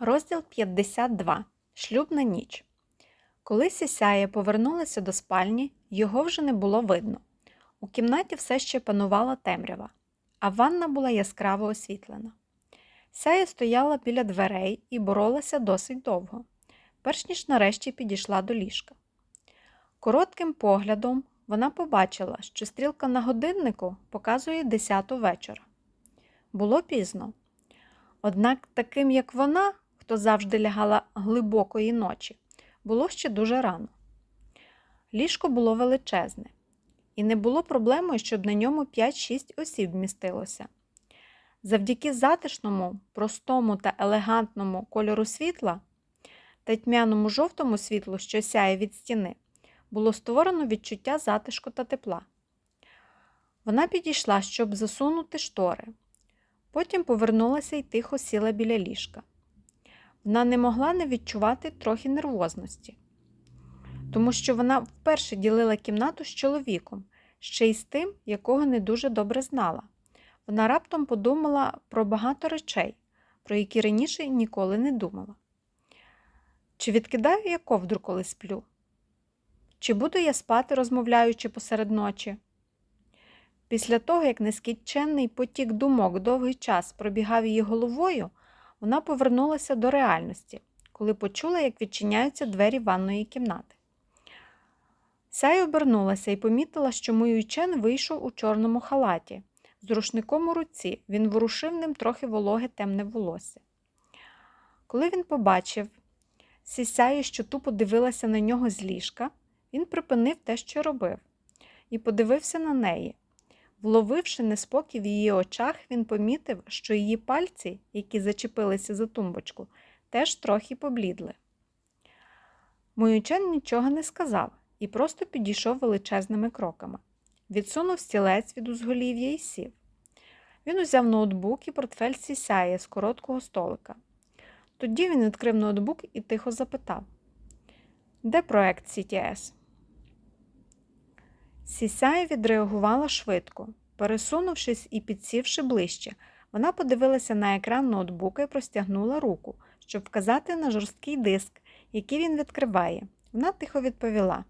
Розділ 52. Шлюбна ніч. Коли Сісяя повернулася до спальні, його вже не було видно. У кімнаті все ще панувала темрява, а ванна була яскраво освітлена. Сяя стояла біля дверей і боролася досить довго, перш ніж нарешті підійшла до ліжка. Коротким поглядом вона побачила, що стрілка на годиннику показує 10 вечора. Було пізно. Однак таким, як вона, хто завжди лягала глибокої ночі, було ще дуже рано. Ліжко було величезне, і не було проблемою, щоб на ньому 5-6 осіб вмістилося. Завдяки затишному, простому та елегантному кольору світла та тьмяному жовтому світлу, що сяє від стіни, було створено відчуття затишку та тепла. Вона підійшла, щоб засунути штори. Потім повернулася і тихо сіла біля ліжка. Вона не могла не відчувати трохи нервозності, тому що вона вперше ділила кімнату з чоловіком, ще й з тим, якого не дуже добре знала. Вона раптом подумала про багато речей, про які раніше ніколи не думала. Чи відкидаю я ковдру, коли сплю? Чи буду я спати, розмовляючи посеред ночі? Після того, як нескінченний потік думок довгий час пробігав її головою, вона повернулася до реальності, коли почула, як відчиняються двері ванної кімнати. Сяй обернулася і помітила, що Муючен вийшов у чорному халаті. З рушником у руці він ворушив ним трохи вологе темне волосся. Коли він побачив сісяю, що тупо дивилася на нього з ліжка, він припинив те, що робив, і подивився на неї. Вловивши неспокій в її очах, він помітив, що її пальці, які зачепилися за тумбочку, теж трохи поблідли. Моючен нічого не сказав і просто підійшов величезними кроками. Відсунув стілець від узголів'я і сів. Він узяв ноутбук і портфель сісяє з короткого столика. Тоді він відкрив ноутбук і тихо запитав: Де проект CTS? Сісяя відреагувала швидко. Пересунувшись і підсівши ближче, вона подивилася на екран ноутбука і простягнула руку, щоб вказати на жорсткий диск, який він відкриває. Вона тихо відповіла.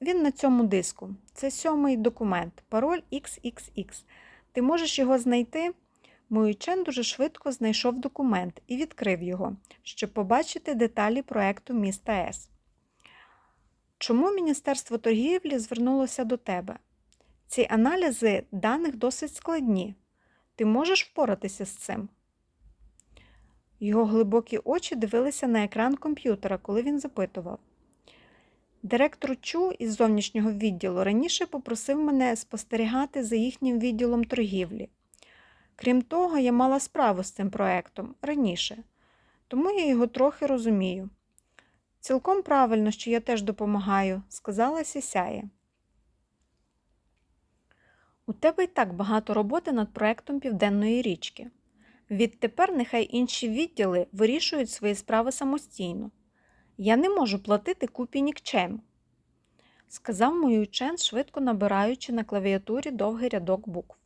Він на цьому диску. Це сьомий документ, пароль XXX. Ти можеш його знайти? Моючен дуже швидко знайшов документ і відкрив його, щоб побачити деталі проекту міста С. Чому Міністерство торгівлі звернулося до тебе? Ці аналізи даних досить складні. Ти можеш впоратися з цим? Його глибокі очі дивилися на екран комп'ютера, коли він запитував. Директор Чу із зовнішнього відділу раніше попросив мене спостерігати за їхнім відділом торгівлі. Крім того, я мала справу з цим проектом раніше, тому я його трохи розумію. Цілком правильно, що я теж допомагаю, сказала Сісяє. У тебе й так багато роботи над проектом Південної річки. Відтепер нехай інші відділи вирішують свої справи самостійно. Я не можу платити купі нікчем, сказав Моючен, швидко набираючи на клавіатурі довгий рядок букв.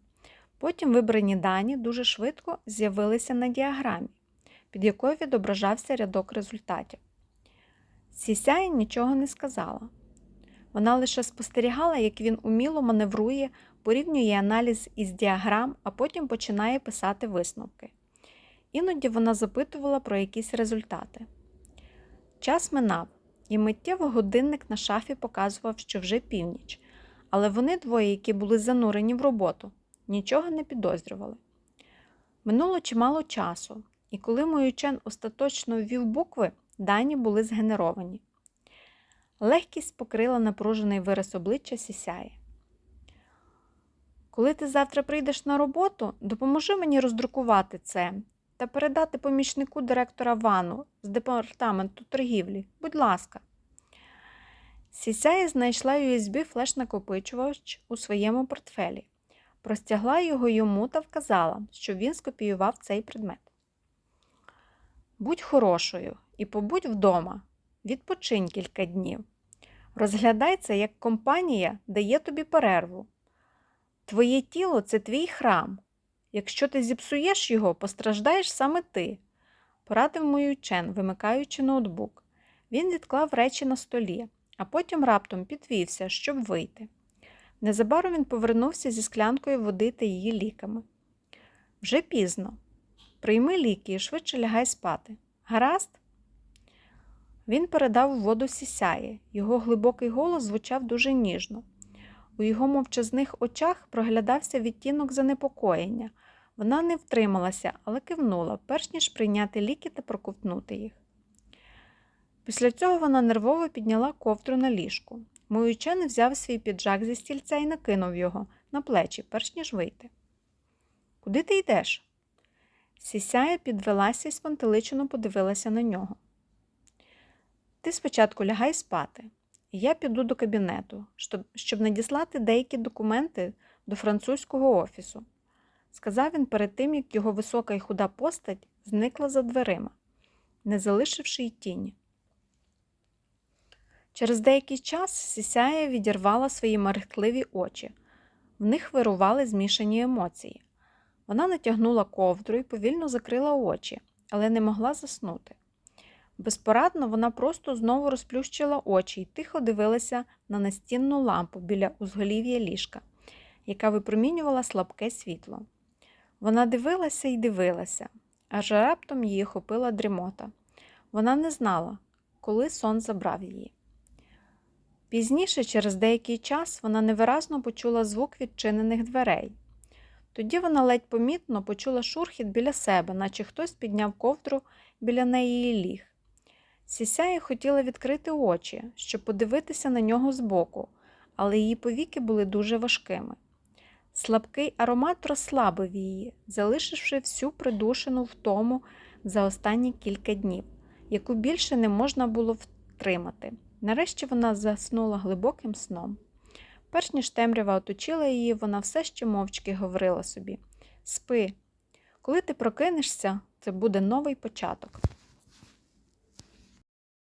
Потім вибрані дані дуже швидко з'явилися на діаграмі, під якою відображався рядок результатів. Сісяй нічого не сказала. Вона лише спостерігала, як він уміло маневрує, порівнює аналіз із діаграм, а потім починає писати висновки. Іноді вона запитувала про якісь результати. Час минав, і миттєво годинник на шафі показував, що вже північ, але вони двоє, які були занурені в роботу, нічого не підозрювали. Минуло чимало часу, і коли Моючен остаточно ввів букви, дані були згенеровані. Легкість покрила напружений вираз обличчя сісяє. Коли ти завтра прийдеш на роботу, допоможи мені роздрукувати це та передати помічнику директора Вану з департаменту торгівлі. Будь ласка. Сісяє знайшла USB флеш-накопичувач у своєму портфелі, простягла його йому та вказала, щоб він скопіював цей предмет. Будь хорошою і побудь вдома, відпочинь кілька днів. Розглядай це як компанія дає тобі перерву. Твоє тіло це твій храм. Якщо ти зіпсуєш його, постраждаєш саме ти. порадив мою чен, вимикаючи ноутбук. Він відклав речі на столі, а потім раптом підвівся, щоб вийти. Незабаром він повернувся зі склянкою води та її ліками. Вже пізно. Прийми ліки і швидше лягай спати. Гаразд? Він передав воду сісяє. Його глибокий голос звучав дуже ніжно. У його мовчазних очах проглядався відтінок занепокоєння. Вона не втрималася, але кивнула, перш ніж прийняти ліки та проковтнути їх. Після цього вона нервово підняла ковдру на ліжку. Мій учений взяв свій піджак зі стільця і накинув його на плечі, перш ніж вийти. Куди ти йдеш? Сісяя підвелася і спантеличено подивилася на нього. Ти спочатку лягай спати, я піду до кабінету, щоб, щоб надіслати деякі документи до французького офісу, сказав він перед тим, як його висока і худа постать зникла за дверима, не залишивши й тіні. Через деякий час Сісяя відірвала свої мерехтливі очі. В них вирували змішані емоції. Вона натягнула ковдру і повільно закрила очі, але не могла заснути. Безпорадно вона просто знову розплющила очі і тихо дивилася на настінну лампу біля узголів'я ліжка, яка випромінювала слабке світло. Вона дивилася і дивилася, аж раптом її хопила дрімота. Вона не знала, коли сон забрав її. Пізніше, через деякий час, вона невиразно почула звук відчинених дверей. Тоді вона ледь помітно почула шурхіт біля себе, наче хтось підняв ковдру біля неї ліг. Сісяя хотіла відкрити очі, щоб подивитися на нього збоку, але її повіки були дуже важкими. Слабкий аромат розслабив її, залишивши всю придушену втому за останні кілька днів, яку більше не можна було втримати. Нарешті вона заснула глибоким сном. Перш ніж темрява оточила її, вона все ще мовчки говорила собі Спи, коли ти прокинешся, це буде новий початок.